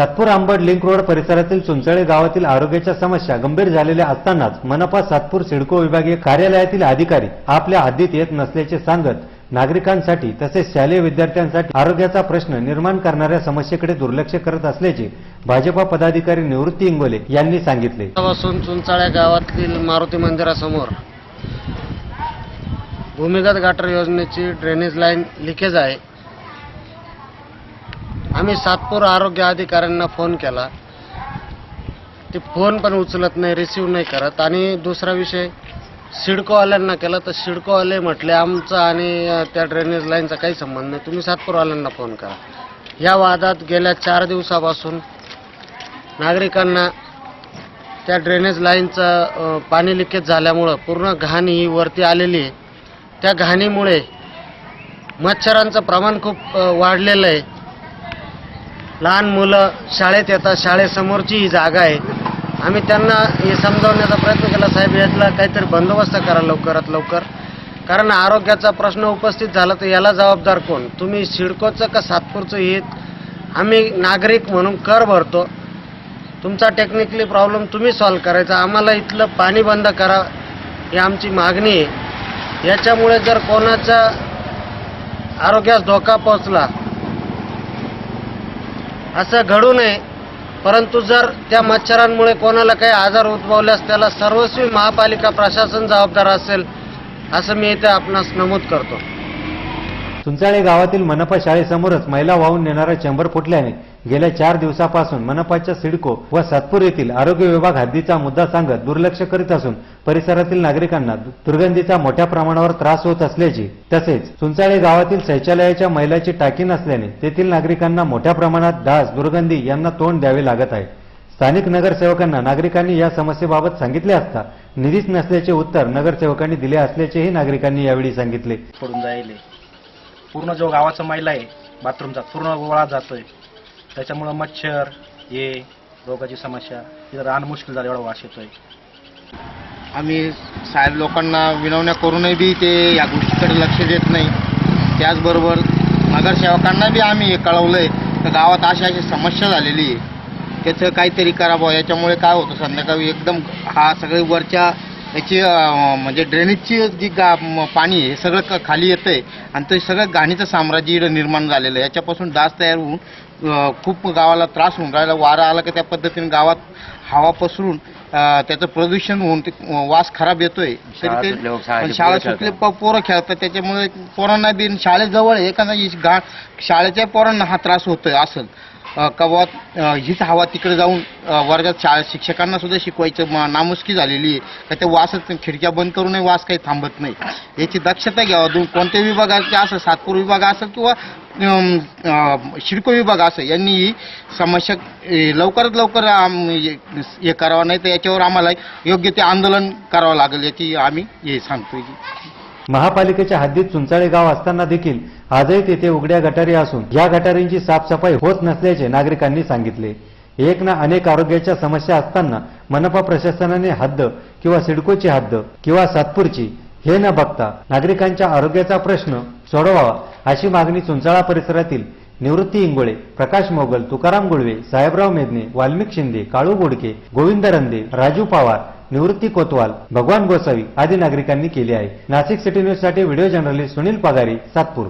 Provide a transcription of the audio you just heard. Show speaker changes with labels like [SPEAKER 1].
[SPEAKER 1] Satpur Ambad link road परिसरातील चुंचळे गावातील आरोग्याच्या समस्या गंभीर झालेल्या असतानाच मनपा सातपूर सिडको विभागीय कार्यालयातील अधिकारी आपल्या हद्दीत येत नसल्याचे सांगत नागरिकांसाठी तसेच शालेय विद्यार्थ्यांसाठी आरोग्याचा प्रश्न निर्माण करणाऱ्या समस्येकडे दुर्लक्ष करत असल्याचे भाजपा पदाधिकारी निवृत्ती इंगोले यांनी सांगितले.
[SPEAKER 2] चुंचाळ्या गावातील मारुती मंदिरासमोर भूमिगत गाटर योजनेची ड्रेनेज लाईन लिकेज आहे. आम्ही सातपूर आरोग्य अधिकाऱ्यांना फोन केला. ते फोन पण उचलत नाही रिसीव नाही करत. आणि दुसरा विषय सिडकोवाल्यांना केला तर सिडकोवाले म्हटले आमचा आणि त्या ड्रेनेज लाईनचा काही संबंध नाही. तुम्ही सातपूरवाल्यांना फोन करा. या वादात गेल्या चार दिवसापासून नागरिकांना त्या ड्रेनेज लाईनचं पाणी लिकेज झाल्यामुळं पूर्ण घाण ही वरती आलेली आहे. त्या घाणीमुळे मच्छरांचं प्रमाण खूप वाढलेलं आहे. लहान मुलं शाळेत येतात शाळेसमोरची ही जागा आहे. आम्ही त्यांना हे समजावण्याचा प्रयत्न केला साहेब यातला काहीतरी बंदोबस्त करा लवकरात लवकर. कारण आरोग्याचा प्रश्न उपस्थित झाला तर याला जबाबदार कोण? तुम्ही सिडकोचं का सातपूरचं हे आम्ही नागरिक म्हणून कर भरतो. तुमचा टेक्निकली प्रॉब्लेम तुम्ही सॉल्व्ह करायचा. आम्हाला इथलं पाणी बंद करा ही आमची मागणी आहे. याच्यामुळे जर कोणाच्या आरोग्यास धोका पोचला असं घडू नये. परंतु जर त्या मच्छरांमुळे कोणाला काही आजार उद्भवल्यास त्याला सर्वस्वी महापालिका प्रशासन जबाबदार असेल असं मी इथे आपणास नमूद करतो.
[SPEAKER 1] चुंचाळे गावातील मनपा शाळेसमोरच महिला वाहून नेणारा चेंबर फुटल्याने गेल्या चार दिवसापासून मनपाच्या सिडको व सातपूर येथील आरोग्य विभाग हद्दीचा मुद्दा सांगत दुर्लक्ष करीत असून परिसरातील नागरिकांना दुर्गंधीचा मोठ्या प्रमाणावर त्रास होत असल्याची तसेच सुंचाळे गावातील शौचालयाच्या मैलाची टाकी नसल्याने तेथील नागरिकांना मोठ्या प्रमाणात डास दुर्गंधी यांना तोंड द्यावे लागत आहे. स्थानिक नगरसेवकांना नागरिकांनी या समस्येबाबत सांगितले असता निधीच नसल्याचे उत्तर नगरसेवकांनी दिले असल्याचेही नागरिकांनी यावेळी सांगितले.
[SPEAKER 3] पडून जायले पूर्ण जो गावाचा मैला आहे बाथरूमचा पूर्ण गोळा जातोय. त्याच्यामुळं मच्छर हे रोगाची समस्या तिथं राहणं मुश्किल झालं एवढा वास येतोय.
[SPEAKER 4] आम्ही साहेब लोकांना विनवण्या करूनही बी ते या गोष्टीकडे लक्ष देत नाही. त्याचबरोबर नगरसेवकांना बी आम्ही हे कळवलंय तर गावात अशी अशी समस्या झालेली आहे. त्याचं काहीतरी करावं याच्यामुळे काय होतं संध्याकाळी एकदम हा सगळे वरच्या याची म्हणजे ड्रेनेजची जी गा म- पाणी आहे हे सगळं क- खाली येतंय. आणि ते सगळं घाणीचं साम्राज्य इकडं निर्माण झालेलं आहे. याच्यापासून डास तयार होऊन अं, खूप गावाला त्रास होऊन राहिला. वारा आला की त्या पद्धतीने गावात हवा पसरून त्याचं प्रदूषण होऊन ते वास खराब येतोय. तरी ते पण शाळा सुटले प- पोरं खेळतात. त्याच्यामुळे पोरांना बी शाळेजवळ आहे, एखादा ही गा शाळेच्या पोरांना हा त्रास होतोय असं. कवा हीच हवा तिकडे जाऊन अं, वर्गात शाळा शिक्षकांना सुद्धा शिकवायचं म- नामुष्की झालेली आहे. का ते वासच खिडक्या बंद करूनही वास काही थांबत नाही. याची दक्षता घ्यावा. दोन कोणत्या विभागाचे असं सातपूर विभाग असेल किंवा अं, शिडको विभाग असं यांनी ही समस्या लवकरात लवकर आम- हे हे करावं. नाही तर याच्यावर आम्हाला योग्य ते आंदोलन करावं लागेल याची आम्ही हे सांगतोय.
[SPEAKER 1] महापालिकेच्या हद्दीत चुंचाळे गाव असताना देखील आजही तेथे उघड्या गटारी असून या गटारींची साफसफाई होत नसल्याचे नागरिकांनी सांगितले. एक ना अनेक आरोग्याच्या समस्या असताना मनपा प्रशासनाने हद्द किंवा सिडकोची हद्द किंवा सातपूरची हे न बघता नागरिकांच्या आरोग्याचा प्रश्न सोडवावा अशी मागणी चुंचाळा परिसरातील निवृत्ती इंगोळे प्रकाश मोगल तुकाराम गुळवे साहेबराव मेदने वाल्मिक शिंदे काळू बोडके गोविंद रंदे राजू पवार निवृत्ती कोतवाल भगवान गोसावी आदी नागरिकांनी केली आहे. नाशिक सिटी न्यूजसाठी व्हिडिओ जर्नलिस्ट सुनील पगारी सातपूर.